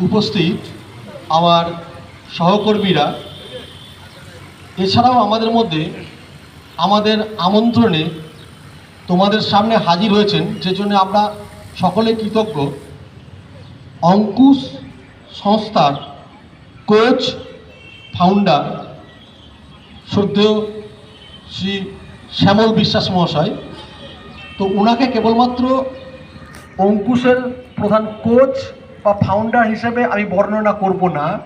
উপস্থিত আমার সহকর্মীরা। এছাড়াও আমাদের মধ্যে আমাদের আমন্ত্রণে তোমাদের সামনে হাজির হয়েছেন যে জন্য আমরা সকলে কৃতজ্ঞ। অঙ্কুশ সংস্থার কোচ ফাউন্ডার শ্রদ্ধেয় শ্রী শ্যামল বিশ্বাস মহাশয়। তো ওনাকে কেবলমাত্র অঙ্কুশের প্রধান কোচ বা ফাউন্ডার হিসেবে আমি বর্ণনা করব না।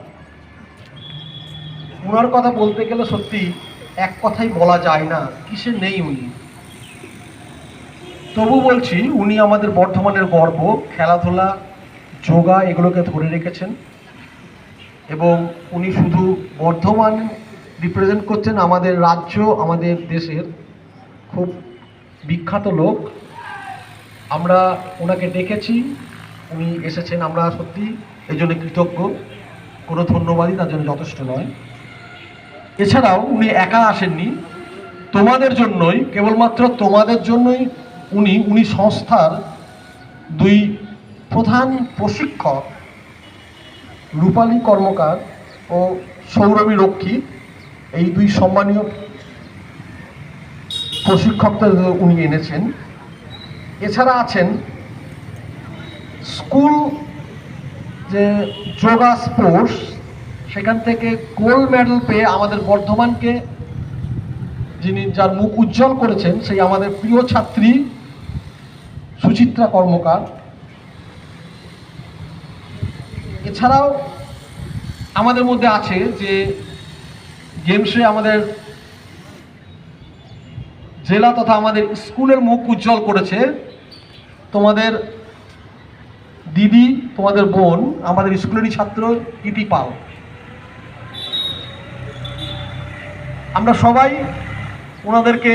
ওনার কথা বলতে গেলে সত্যি এক কথাই বলা যায় না, কিসে নেই উনি। তবু বলছি, উনি আমাদের বর্ধমানের গর্ব, খেলাধুলা, যোগা এগুলোকে ধরে রেখেছেন। এবং উনি শুধু বর্ধমান রিপ্রেজেন্ট করছেন আমাদের রাজ্য, আমাদের দেশের খুব বিখ্যাত লোক। আমরা ওনাকে ডেকেছি উনি এসেছেন আমরা সত্যি এই জন্য কৃতজ্ঞ। কোনো ধন্যবাদই তার জন্য যথেষ্ট নয়। এছাড়াও উনি একা আসেননি। তোমাদের জন্যই, কেবলমাত্র তোমাদের জন্যই উনি উনি সংস্থার দুই প্রধান প্রশিক্ষক, রূপালী কর্মকার ও সৌরভী রক্ষী এই দুই সম্মানীয় প্রশিক্ষকদের উনি এনেছেন। এছাড়া আছেন স্কুল যে যোগা স্পোর্টস, সেখান থেকে গোল্ড মেডেল পেয়ে আমাদের বর্ধমানকে, যিনি যার মুখ উজ্জ্বল করেছেন, সেই আমাদের প্রিয় ছাত্রী সুচিত্রা কর্মকার। এছাড়াও আমাদের মধ্যে আছে যে গেমসে আমাদের জেলা তথা আমাদের স্কুলের মুখ উজ্জ্বল করেছে। তোমাদের দিদি, তোমাদের বোন, আমাদের স্কুলেরই ছাত্র ইতি পাল। আমরা সবাই ওনাদেরকে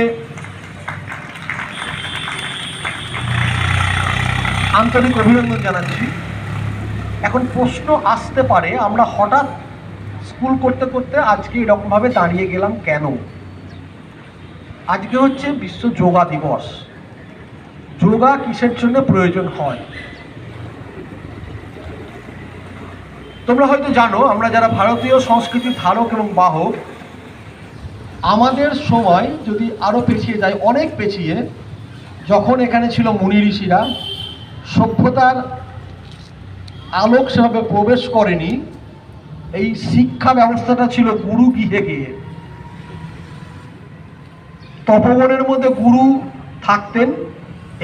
আন্তরিক অভিনন্দন জানাচ্ছি। এখন প্রশ্ন আসতে পারে, আমরা হঠাৎ স্কুল করতে করতে আজকে এরকমভাবে দাঁড়িয়ে গেলাম কেন? আজকে হচ্ছে বিশ্ব যোগা দিবস। যোগা কিসের জন্য প্রয়োজন হয়? তোমরা হয়তো জানো, আমরা যারা ভারতীয় সংস্কৃতির ধারক এবং বাহক, আমাদের সময় যদি আরও পেছিয়ে যায় অনেক পেছিয়ে, যখন এখানে ছিল মুনি ঋষিরা, সভ্যতার আলোক সেভাবে প্রবেশ করেনি, এই শিক্ষা ব্যবস্থাটা ছিল গুরু গৃহে গিয়ে। তপবনের মধ্যে গুরু থাকতেন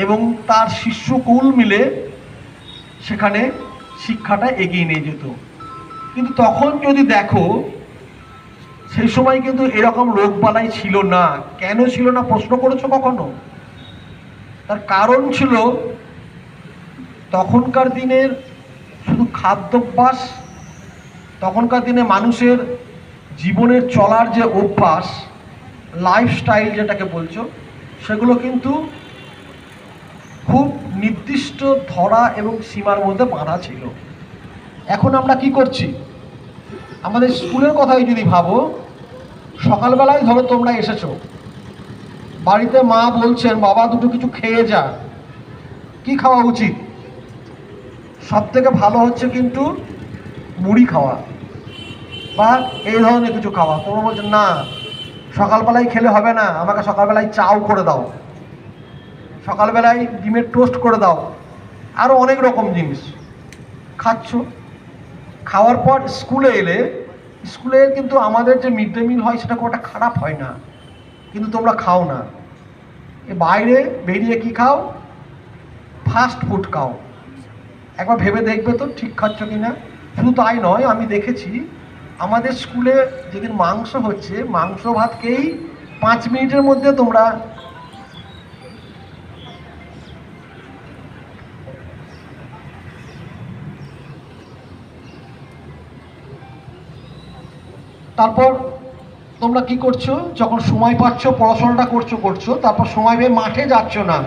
এবং তার শিষ্যকুল মিলে সেখানে শিক্ষাটা এগিয়ে নিয়ে যেত। কিন্তু তখন যদি দেখো, সেই সময় কিন্তু এরকম রোগবালাই ছিল না। কেন ছিল না প্রশ্ন করেছ কখনো? তার কারণ ছিল, তখনকার দিনের শুধু খাদ্যাভ্যাস, তখনকার দিনে মানুষের জীবনের চলার যে অভ্যাস লাইফস্টাইল যেটাকে বলছো, সেগুলো কিন্তু খুব নির্দিষ্ট ধরা এবং সীমার মধ্যে বাঁধা ছিল। এখন আমরা কি করছি? আমাদের স্কুলের কথাই যদি ভাবো, সকালবেলায় ধরো তোমরা এসেছ, বাড়িতে মা বলছেন, বাবা, দুটো কিছু খেয়ে যা, কি খাওয়া উচিত? সব থেকে ভালো হচ্ছে কিন্তু মুড়ি খাওয়া বা এই ধরনের কিছু খাওয়া। তোমরা বলছো, না, সকালবেলায় খেলে হবে না, আমাকে সকালবেলায় চাও করে দাও। সকালবেলায় ডিমের টোস্ট করে দাও। আরও অনেক রকম জিনিস। খাচ্ছ? খাওয়ার পর স্কুলে এলে, স্কুলে কিন্তু আমাদের যে মিড ডে মিল হয় সেটা খুব খারাপ হয় না, কিন্তু তোমরা খাও না। এ বাইরে বেরিয়ে কি খাও? ফাস্ট ফুড খাও। একবার ভেবে দেখবে তো ঠিক খাচ্ছ কি না? শুধু তাই নয়, আমি দেখেছি আমাদের স্কুলে যেদিন মাংস হচ্ছে, মাংস ভাতকেই পাঁচ মিনিটের মধ্যে তোমরা তারপর তোমরা কি করছ? যখন সময় পাচ্ছ, পড়াশোনাটা করছ করছ, তারপর সময় পেয়ে মাঠে যাচ্ছ না।